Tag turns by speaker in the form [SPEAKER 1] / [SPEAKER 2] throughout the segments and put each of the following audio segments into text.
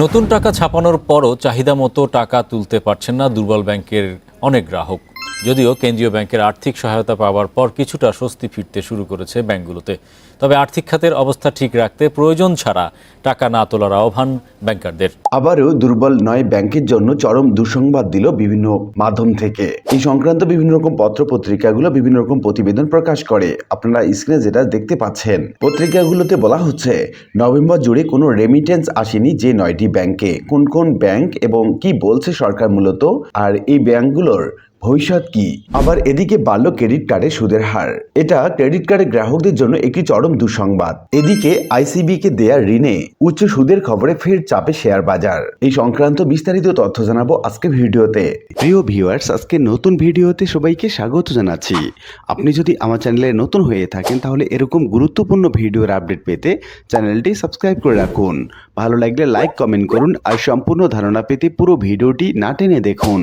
[SPEAKER 1] নতুন টাকা ছাপানোর পরও চাহিদা মতো টাকা তুলতে পারছেন না দুর্বল ব্যাংকের অনেক গ্রাহক। যদিও কেন্দ্রীয় ব্যাংকের আর্থিক সহায়তা পাওয়ার পর কিছুটা স্বস্তি ফিরতে শুরু করেছে ব্যাংকগুলোতে। তবে আর্থিক খাতের অবস্থা ঠিক রাখতে প্রয়োজন ছাড়া টাকা না তোলার আহ্বান ব্যাংকারদের।
[SPEAKER 2] আবারও দুর্বল নয় ব্যাংকের জন্য চরম দুঃসংবাদ দিল বিভিন্ন মাধ্যম থেকে। এই সংক্রান্ত বিভিন্ন রকম পত্র পত্রিকাগুলো বিভিন্ন রকম প্রতিবেদন প্রকাশ করে। আপনারা স্ক্রিনে যেটা দেখতে পাচ্ছেন, পত্রিকাগুলোতে বলা হচ্ছে, নভেম্বর জুড়ে কোনো রেমিটেন্স আসেনি যে নয়টি ব্যাংকে। কোন কোন ব্যাংক এবং কি বলছে সরকার মূলত? আর এই ব্যাংকগুলোর ভবিষ্যৎ কি? আবার এদিকে বাড়ল ক্রেডিট কার্ডের সুদের হার। এটা ক্রেডিট কার্ডের গ্রাহকদের জন্য একটি চরম দুঃসংবাদ। এদিকে আইসিবি কে দেয়া ঋণে উচ্চ সুদের খবরে ফের চাপে শেয়ার বাজার। এই সংক্রান্ত বিস্তারিত তথ্য জানাব আজকে ভিডিওতে। প্রিয় ভিউয়ার্স, আজকে নতুন ভিডিওতে সবাইকে স্বাগত জানাচ্ছি। আপনি যদি আমার চ্যানেলে নতুন হয়ে থাকেন, তাহলে এরকম গুরুত্বপূর্ণ ভিডিওর আপডেট পেতে চ্যানেলটি সাবস্ক্রাইব করে রাখুন। ভালো লাগলে লাইক, কমেন্ট করুন আর সম্পূর্ণ ধারণা পেতে পুরো ভিডিওটি না টেনে দেখুন।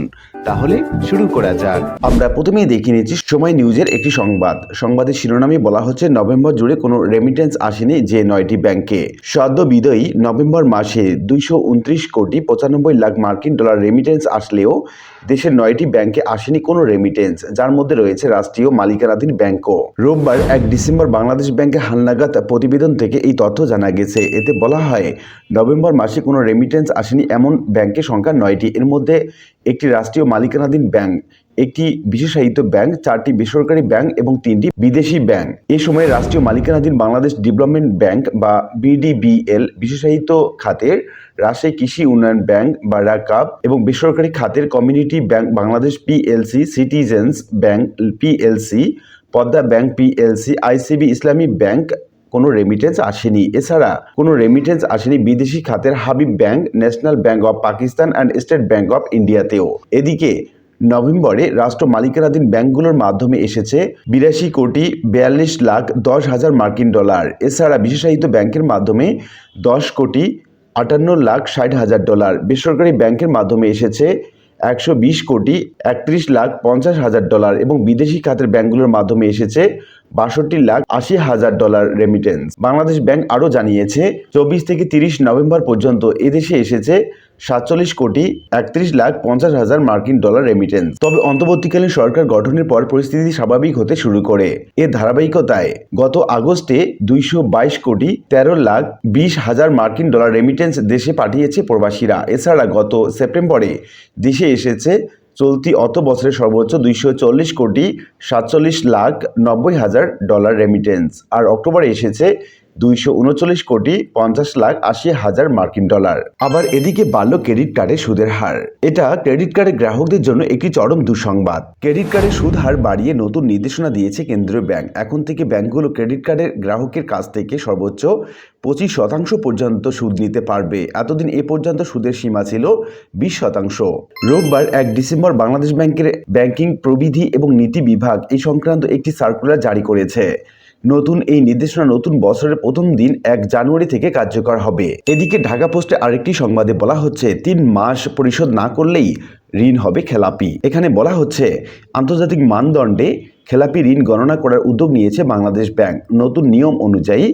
[SPEAKER 2] তাহলে শুরু করা যাক। আমরা প্রথমেই দেখে নিচ্ছি সময় নিউজের একটি সংবাদ। সংবাদের শিরোনামে বলা হচ্ছে, নভেম্বর জুড়ে কোনো রেমিটেন্স আসেনি যে নয়টি ব্যাংকে সদ্য বিদয়ী নভেম্বর মাসে দুইশো উনত্রিশ কোটি পঁচানব্বই লাখ মার্কিন ডলার রেমিটেন্স আসলেও দেশের নয়টি ব্যাংকে আসেনি কোনো রেমিটেন্স যার মধ্যে রয়েছে রাষ্ট্রীয় মালিকানাধীন ব্যাংকও রোববার এক ডিসেম্বর বাংলাদেশ ব্যাংকে হালনাগাদ প্রতিবেদন থেকে এই তথ্য জানা গেছে। এতে বলা হয়, নভেম্বর মাসে কোনো রেমিটেন্স আসেনি এমন ব্যাংকের সংখ্যা নয়টি। এর মধ্যে একটি রাষ্ট্রীয় মালিকানাধীন ব্যাংক একটি বিশেষায়িত ব্যাংক, চারটি বেসরকারি ব্যাংক এবং তিনটি বিদেশি ব্যাংক। এ সময় রাষ্ট্রীয় মালিকানাধীন বাংলাদেশ ডেভেলপমেন্ট ব্যাংক বা বিডিবিএল বিশেষায়িত খাতের রাজশাহী কৃষি উন্নয়ন ব্যাংক বা রাকাব এবং বেসরকারি খাতের community bank Bangladesh PLC, citizens bank PLC, Padma bank PLC, ICB Islami bank কোনো রেমিটেন্স আসেনি। এছাড়া কোনো রেমিটেন্স আসেনি বিদেশি খাতের Habib bank, national bank of Pakistan and state bank of ইন্ডিয়াতেও। এদিকে নভেম্বরে রাষ্ট্র মালিকানাধীন ব্যাংকগুলোর মাধ্যমে এসেছে বিরাশি কোটি বিয়াল্লিশ লাখ দশ হাজার মার্কিন ডলার। এছাড়া বিশেষায়িত ব্যাংকের মাধ্যমে দশ কোটি আটান্ন লাখ ষাট হাজার ডলার। বেসরকারি ব্যাংকের মাধ্যমে এসেছে একশো বিশ কোটি একত্রিশ লাখ পঞ্চাশ হাজার ডলার এবং বিদেশি খাতের ব্যাংকগুলোর মাধ্যমে এসেছে বাষট্টি লাখ আশি হাজার ডলার রেমিটেন্স বাংলাদেশ ব্যাংক আরও জানিয়েছে, চব্বিশ থেকে তিরিশ নভেম্বর পর্যন্ত এদেশে এসেছে সাতচল্লিশ কোটি একত্রিশ লাখ পঞ্চাশ হাজার মার্কিন ডলার রেমিটেন্স তবে অন্তর্বর্তীকালীন সরকার গঠনের পর পরিস্থিতি স্বাভাবিক হতে শুরু করে। এর ধারাবাহিকতায় গত আগস্টে দুইশো বাইশ কোটি তেরো লাখ বিশ হাজার মার্কিন ডলার রেমিটেন্স দেশে পাঠিয়েছে প্রবাসীরা। এছাড়া গত সেপ্টেম্বরে দেশে এসেছে চলতি অত বছরের সর্বোচ্চ দুইশো চল্লিশ কোটি সাতচল্লিশ লাখ নব্বই হাজার ডলার রেমিটেন্স আর অক্টোবরে এসেছে দুইশো উনচল্লিশ কোটি পঞ্চাশ লাখ আশি হাজার মার্কিন ডলার। আবার এদিকে বাড়ল ক্রেডিট কার্ডের সুদের হার। এটা ক্রেডিট কার্ডের গ্রাহকদের জন্য একটি চরম দুঃসংবাদ। ক্রেডিট কার্ডের সুদ হার বাড়িয়ে নতুন নির্দেশনা দিয়েছে কেন্দ্রীয় ব্যাংক। এখন থেকে ব্যাংকগুলো ক্রেডিট কার্ডের গ্রাহকের কাছ থেকে সর্বোচ্চ পঁচিশ শতাংশ পর্যন্ত সুদ নিতে পারবে। এতদিন এ পর্যন্ত সুদের সীমা ছিল বিশ শতাংশ। রোববার এক ডিসেম্বর বাংলাদেশ ব্যাংকের ব্যাংকিং প্রবিধি এবং নীতি বিভাগ এই সংক্রান্ত একটি সার্কুলার জারি করেছে। নতুন এই নির্দেশনা নতুন বছরের প্রথম দিন এক জানুয়ারি থেকে কার্যকর হবে। এদিকে ঢাকা পোস্টে আরেকটি সংবাদে বলা হচ্ছে, তিন মাস পরিশোধ না করলেই ঋণ হবে খেলাপি। এখানে বলা হচ্ছে, আন্তর্জাতিক মানদণ্ডে খেলাপি ঋণ গণনা করার উদ্যোগ নিয়েছে বাংলাদেশ ব্যাংক। নতুন নিয়ম অনুযায়ী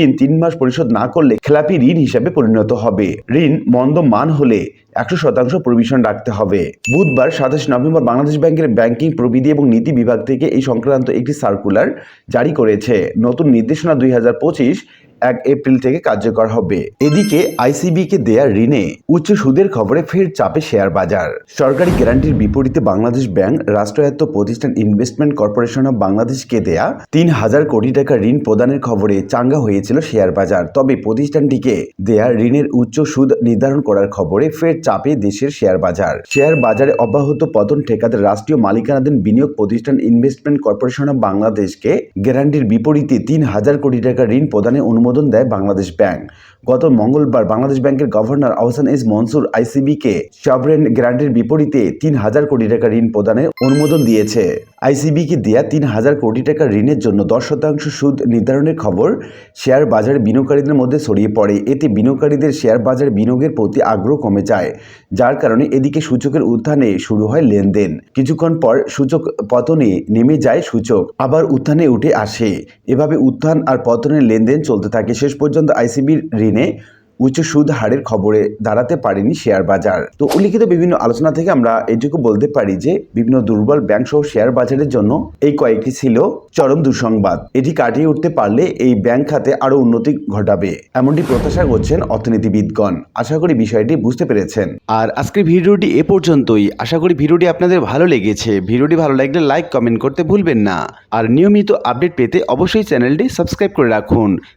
[SPEAKER 2] ঋণ তিন মাস পরিশোধ না করলে খেলাপি ঋণ হিসাবে পরিণত হবে। ঋণ মন্দ মান হলে একশো শতাংশ প্রভিশন রাখতে হবে। বুধবার সাতাশ নভেম্বর বাংলাদেশ ব্যাংকের ব্যাংকিং প্রবিধি এবং নীতি বিভাগ থেকে এই সংক্রান্ত একটি সার্কুলার জারি করেছে। নতুন নির্দেশনা দুই হাজার পঁচিশ এক এপ্রিল থেকে কার্যকর হবে। এদিকে আইসিবি কে দেয়া ঋণে উচ্চ সুদের খবরে ফের চাপে শেয়ার বাজার। সরকারি গ্যারান্টির বিপরীতে বাংলাদেশ ব্যাংক, রাষ্ট্রায়ত্ত প্রতিষ্ঠান ইনভেস্টমেন্ট কর্পোরেশন অফ বাংলাদেশকে দেয়া তিন হাজার কোটি টাকা ঋণ প্রদানের খবরে চাঙ্গা হয়েছিল শেয়ার বাজার। তবে প্রতিষ্ঠানটিকে দেয়া ঋণের উচ্চ সুদ নির্ধারণ করার খবরে ফের চাপে দেশের শেয়ার বাজার। শেয়ার বাজারে অব্যাহত পতন ঠেকাতে রাষ্ট্রীয় মালিকানাধীন বিনিয়োগ প্রতিষ্ঠান ইনভেস্টমেন্ট কর্পোরেশন অফ বাংলাদেশকে গ্যারান্টির বিপরীতে তিন হাজার কোটি টাকা ঋণ প্রদানে অনুমোদন দেয় বাংলাদেশ ব্যাংক। গত মঙ্গলবার বাংলাদেশ ব্যাংকের গভর্নর আহসান এস মনসুর আইসিবিকে সবরেন গ্র্যান্টের বিপরীতে তিন হাজার কোটি টাকা ঋণ প্রদানের অনুমোদন দিয়েছে। আইসিবিকে দেয়া তিন হাজার কোটি টাকা ঋণের জন্য দশ শতাংশ সুদ নির্ধারণের খবর শেয়ার বাজারে বিনিয়োগকারীদের মধ্যে ছড়িয়ে পড়ে। এতে বিনিয়োগকারীদের শেয়ার বাজারে বিনিয়োগের প্রতি আগ্রহ কমে যায়, যার কারণে এদিকে সূচকের উত্থানে শুরু হয় লেনদেন। কিছুক্ষণ পর সূচক পতনে নেমে যায় সূচক, আবার উত্থানে উঠে আসে। এভাবে উত্থান আর পতনের লেনদেন চলতে থাকে। শেষ পর্যন্ত আইসিবির ঋণে উচ্চ সুদ হারের খবরে দাঁড়াতে পারেনি শেয়ার বাজার। তো উল্লিখিত বিভিন্ন আলোচনা থেকে আমরা এইটুকু বলতে পারি যে, বিভিন্ন দুর্বল ব্যাংক সহ শেয়ার বাজারের জন্য এই কয়েকটি ছিল চরম দুঃসংবাদ। এটি কাটিয়ে উঠতে পারলে এই ব্যাংক খাতে আরও উন্নতি ঘটাবে, এমনটি প্রত্যাশা করছেন অর্থনীতিবিদগণ। আশা করি বিষয়টি বুঝতে পেরেছেন। আর আজকের ভিডিওটি এ পর্যন্তই। আশা করি ভিডিওটি আপনাদের ভালো লেগেছে। ভিডিওটি ভালো লাগলে লাইক, কমেন্ট করতে ভুলবেন না। আর নিয়মিত আপডেট পেতে অবশ্যই চ্যানেলটি সাবস্ক্রাইব করে রাখুন।